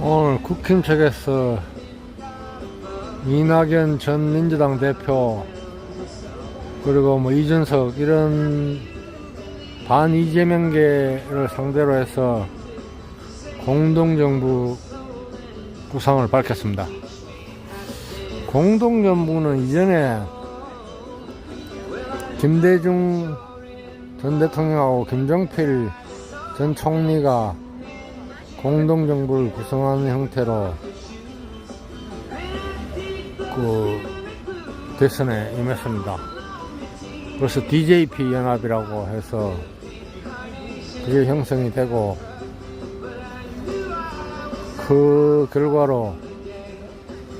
오늘 국힘측에서 이낙연 전 민주당 대표 그리고 뭐 이준석 이런 반 이재명계를 상대로 해서 공동정부 구상을 밝혔습니다. 공동정부는 이전에 김대중 전 대통령하고 김정필 전 총리가 공동정부를 구성하는 형태로 그 대선에 임했습니다. 그래서 DJP 연합이라고 해서 그게 형성이 되고 그 결과로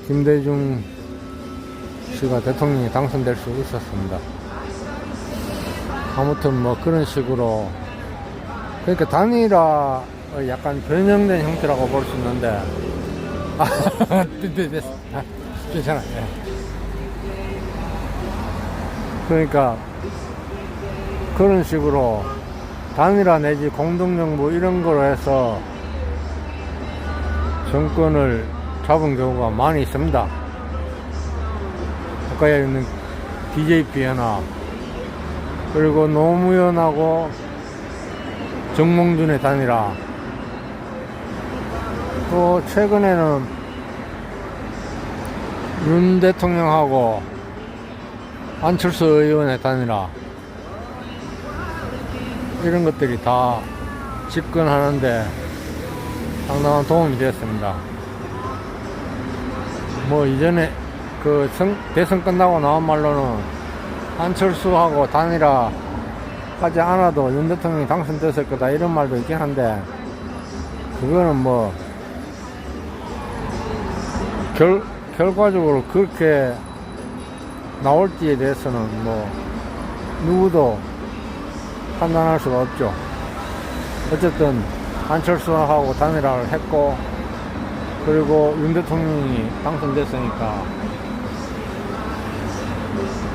김대중 씨가 대통령이 당선될 수 있었습니다. 아무튼 뭐 그런 식으로 그러니까 단일화 약간 변형된 형태라고 볼 수 있는데 아, 됐, 됐, 됐. 아, 괜찮아. 예. 그러니까 그런 식으로 단일화 내지 공동정부 이런 거로 해서 정권을 잡은 경우가 많이 있습니다. 아까 있는 DJP 연합 그리고 노무현하고 정몽준의 단일화 또 최근에는 윤 대통령하고 안철수 의원의 단일화 이런 것들이 다 집권하는데 상당한 도움이 되었습니다. 뭐 이전에 그 선- 대선 끝나고 나온 말로는 안철수하고 단일화 하지 않아도 윤 대통령이 당선됐을 거다 이런 말도 있긴 한데 그거는 뭐 결, 결과적으로 그렇게 나올지에 대해서는 뭐 누구도 판단할 수가 없죠. 어쨌든 안철수하고 단일화를 했고 그리고 윤 대통령이 당선됐으니까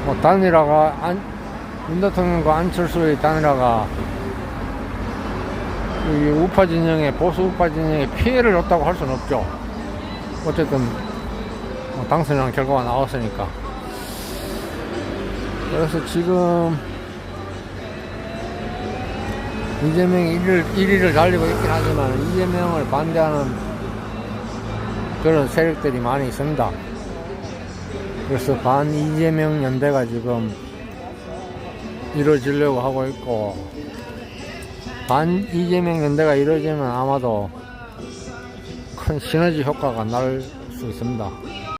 뭐 단일화가 안, 윤 대통령과 안철수의 단일화가 이 우파 진영에 보수 우파 진영에 피해를 줬다고 할 수는 없죠. 어쨌든 뭐 당선이라는 결과가 나왔으니까. 그래서 지금 이재명이 1위를, 1위를 달리고 있긴 하지만 이재명을 반대하는 그런 세력들이 많이 있습니다. 그래서 반 이재명 연대가 지금 이루어지려고 하고 있고 반 이재명 연대가 이루어지면 아마도 큰 시너지 효과가 날 수 있습니다.